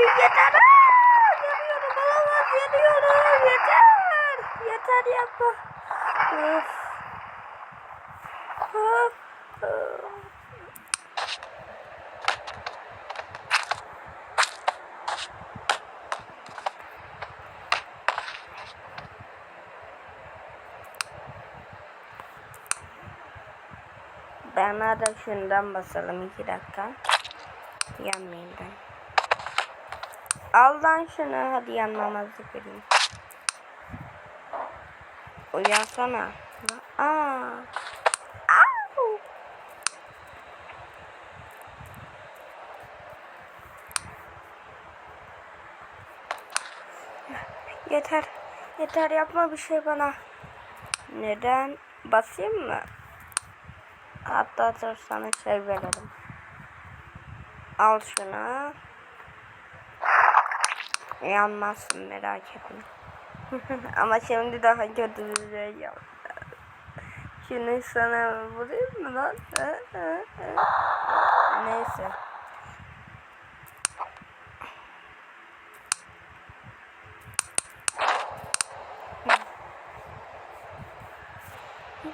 Yeter. Aa, yanıyorum olamaz yanıyorum. Yeter. Yeter yapma. Of. Of. Ben da şundan basalım iki dakika. Yanmayayım ben. Al lan şunu hadi yanmamazlık vereyim. Uyansana. Aa. Au. Yeter. Yeter yapma bir şey bana. Neden? Basayım mı? Hatta dur sana şey verelim. Al şunu. Yanmazsın merak etme. Ama şimdi daha kötü bir şey yaptı. Şunu sana vurayım mı lan? Neyse.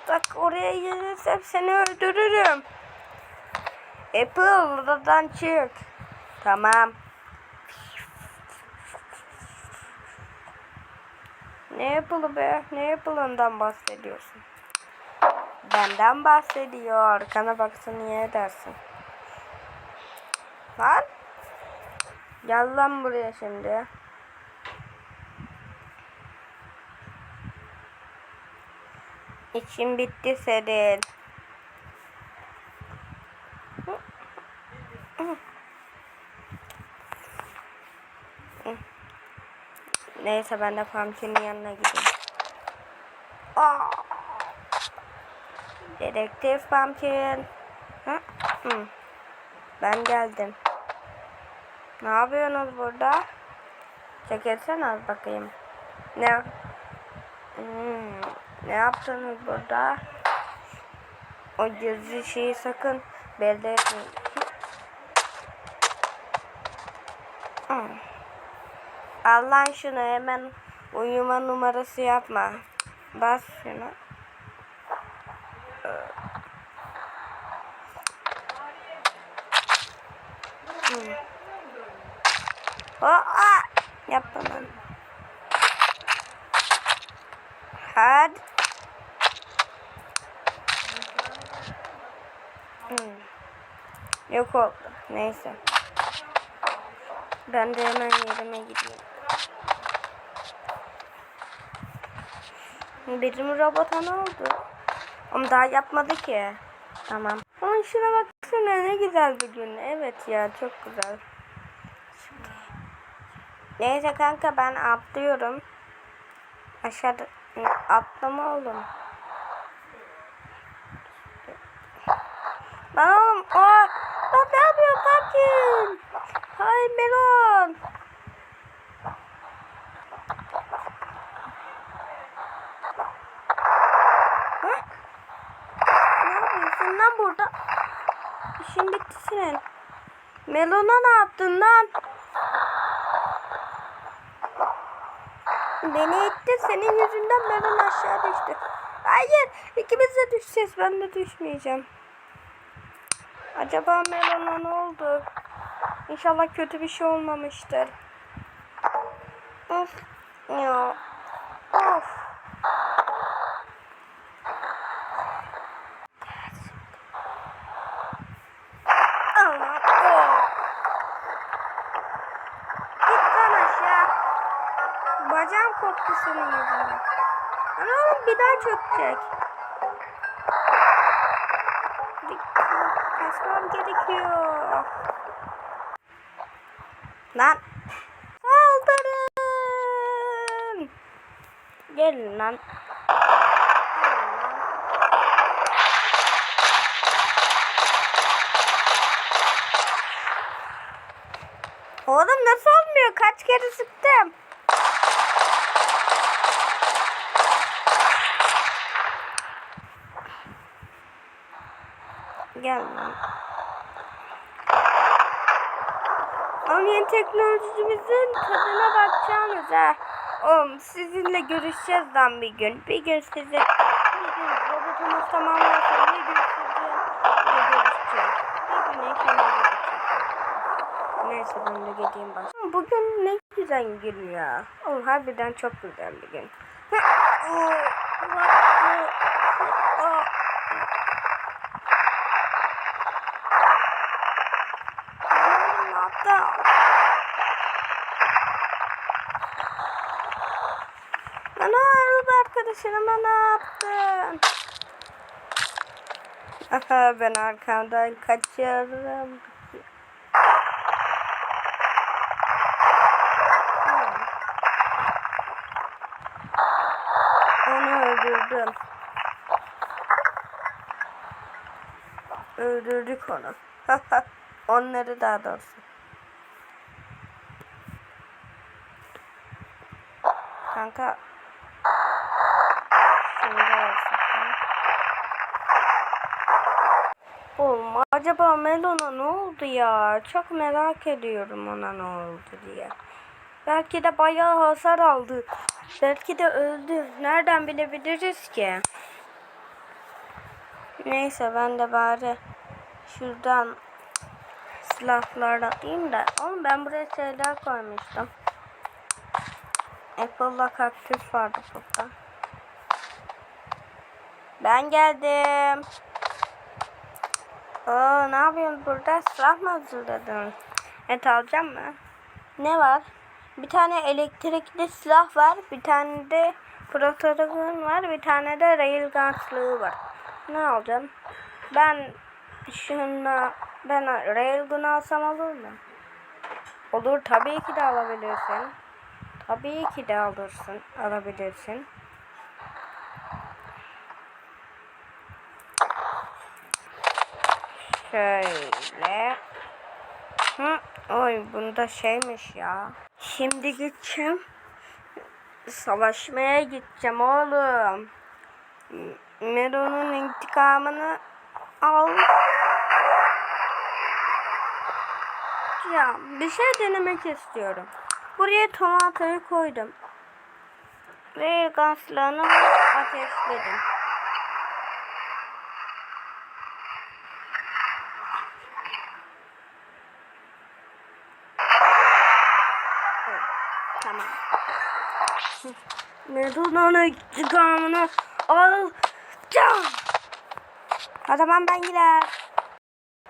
Bak oraya gelirsem seni öldürürüm. Apple odadan çık. Tamam. Ne Apple'ı be? Ne Apple'ından bahsediyorsun? Benden bahsediyor. Arkana baksa niye edersin? Lan. Gel lan buraya şimdi. İşin bitti senin. Neyse ben de Pumpkin'in yanına gideyim. Aa! Dedektif Pumpkin. Hı? Hı. Ben geldim. Ne yapıyorsunuz burada? Çekilsene az bakayım. Ne? Hmm, ne yaptınız burada? O gizli şeyi sakın belli etmeyin. Al lan şunu hemen uyuma numarası yapma. Bas şunu. Hmm. Aa, yapma lan. Hadi. Hmm. Yok oldu. Neyse. Ben de hemen yerime gideyim. Benim robota ne oldu? Ama daha yapmadı ki. Tamam. Ama şuna baksana ne güzel bir gün. Evet ya çok güzel. Neyse kanka ben atlıyorum. Aşağıda atlama oğlum. Lan oğlum aa, lan ne yapıyor Pumpkin? Hay melon. Hı? Ne burada? İşin bitti senin. Melona ne yaptın lan? Beni itti senin yüzünden melon aşağı düştü. Hayır ikimiz de düşeceğiz ben de düşmeyeceğim. Acaba melona ne oldu? İnşallah kötü bir şey olmamıştır. Of ya. Of. Allah. Oh. Git lan aşağı. Bacağım koptu senin yüzünden. Ana oğlum bir daha çökecek. Kaçmam gerekiyor. Lan. Saldırın. Gelin lan. Oğlum nasıl olmuyor? Kaç kere sıktım. Gel lan. Yeni teknolojimizin tadına bakacaksınız ha. Oğlum sizinle görüşeceğiz lan bir gün. Bir gün sizi bir gün robotumuz tamamlarsa bir gün sizinle görüşeceğiz. Bir gün görüşeceğiz. Neyse ben de gideyim baş. Bugün ne güzel gün ya. Oğlum harbiden çok güzel bir gün. Ne yaptın? Bana arkadaşına ne yaptın? Aha ben arkamdan kaçıyorum. Onu öldürdüm. Öldürdük onu. Onları daha doğrusu. Kanka. Şimdi olsun. Acaba Melon'a ne oldu ya? Çok merak ediyorum ona ne oldu diye. Belki de bayağı hasar aldı. Belki de öldü. Nereden bilebiliriz ki? Neyse ben de bari şuradan silahlarla alayım da. Oğlum ben buraya şeyler koymuştum. Apple'la kaktüs vardı burada. Ben geldim. Oo, ne yapıyorsun burada? Silah mı hazırladın? Evet alacağım mı? Ne var? Bir tane elektrikli silah var. Bir tane de protokolün var. Bir tane de railgun silahı var. Ne alacağım? Ben şuna ben railgun alsam olur mu? Olur tabii ki de alabilirsin. Tabii ki de alırsın. Alabilirsin. Şöyle. Hı, oy bunda şeymiş ya. Şimdi gideceğim. Savaşmaya gideceğim oğlum. Meron'un intikamını al. Ya bir şey denemek istiyorum. Buraya tomatoyu koydum. Ve gazlarını ateşledim. Tamam. Meron'un intikamını alacağım. O zaman ben gider.